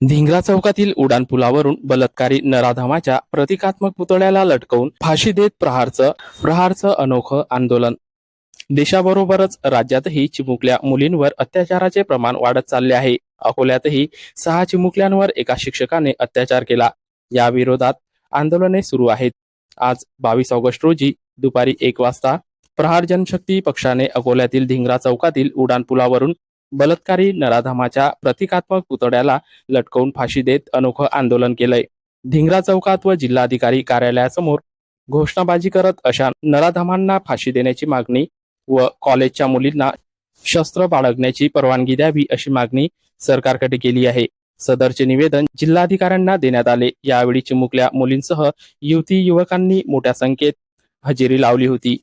धिंगरा चौकातील उड्डाणपुलावरून बलात्कारी नराधामाच्या प्रतिकात्मक पुतळ्याला लटकवून फाशी देत प्रहारचं प्रहारचं अनोखं आंदोलन. देशाबरोबरच राज्यातही चिमुकल्या मुलींवर अत्याचाराचे प्रमाण वाढत चालले आहे. अकोल्यातही सहा चिमुकल्यांवर एका शिक्षकाने अत्याचार केला. या विरोधात आंदोलने सुरू आहेत. आज बावीस ऑगस्ट रोजी दुपारी एक वाजता प्रहार जनशक्ती पक्षाने अकोल्यातील धिंगरा चौकातील उड्डाणपुलावरून बलात्कारी नराधामाच्या प्रतिकात्मक पुतळ्याला लटकवून फाशी देत अनोखं आंदोलन केलंय. धिंग्रा चौकात व जिल्हाधिकारी कार्यालयासमोर घोषणाबाजी करत अशा नराधामांना फाशी देण्याची मागणी व कॉलेजच्या मुलींना शस्त्र बाळगण्याची परवानगी द्यावी अशी मागणी सरकारकडे केली आहे. सदरचे निवेदन जिल्हाधिकाऱ्यांना देण्यात आले. यावेळी चिमुकल्या मुलींसह युवती युवकांनी मोठ्या संख्येत हजेरी लावली होती.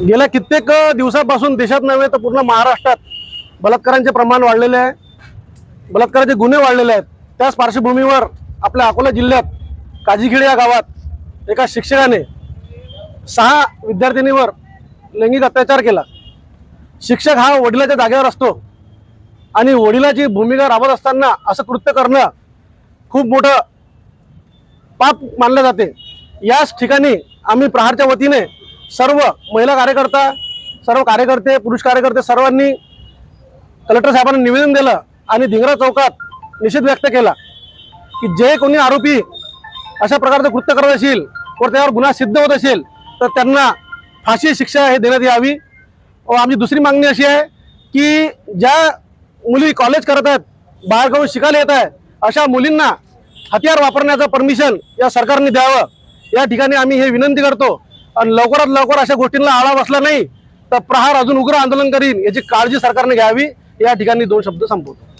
गेल्या कित्येक दिवसापासून देशात नव्हे तर पूर्ण महाराष्ट्रात बलात्कारांचे प्रमाण वाढलेले आहे. बलात्काराचे गुन्हे वाढलेले आहेत. त्याच पार्श्वभूमीवर आपल्या अकोला जिल्ह्यात काजीखेड या गावात एका शिक्षकाने सहा विद्यार्थिनीवर लैंगिक अत्याचार केला. शिक्षक हा वडिलाच्या जागेवर असतो आणि वडिलाची भूमिका राबत असताना असं कृत्य करणं खूप मोठं पाप मानलं जाते. याच ठिकाणी आम्ही प्रहारच्या वतीने सर्व महिला कार्यकर्ता सर्व कार्यकर्ते पुरुष कार्यकर्ते सर्वांनी कलेक्टर साहेबांना निवेदन दिलं आणि धिंगरा चौकात निषेध व्यक्त केला की जे कोणी आरोपी अशा प्रकारचं कृत्य करत असेल व त्यावर गुन्हा सिद्ध होत असेल तर त्यांना फाशी शिक्षा हे देण्यात यावी. व आमची दुसरी मागणी अशी आहे की ज्या मुली कॉलेज करत आहेत बाहेरगावून शिकायला येत आहे अशा मुलींना हत्यार वापरण्याचं परमिशन या सरकारने द्यावं. या ठिकाणी आम्ही हे विनंती करतो लवकरात लवकर अशा गोष्टींना आळा बसला नाही तर प्रहार अजून उग्र आंदोलन करीन याची काळजी सरकारने घ्यावी. या ठिकाणी दोन शब्द संपवतो.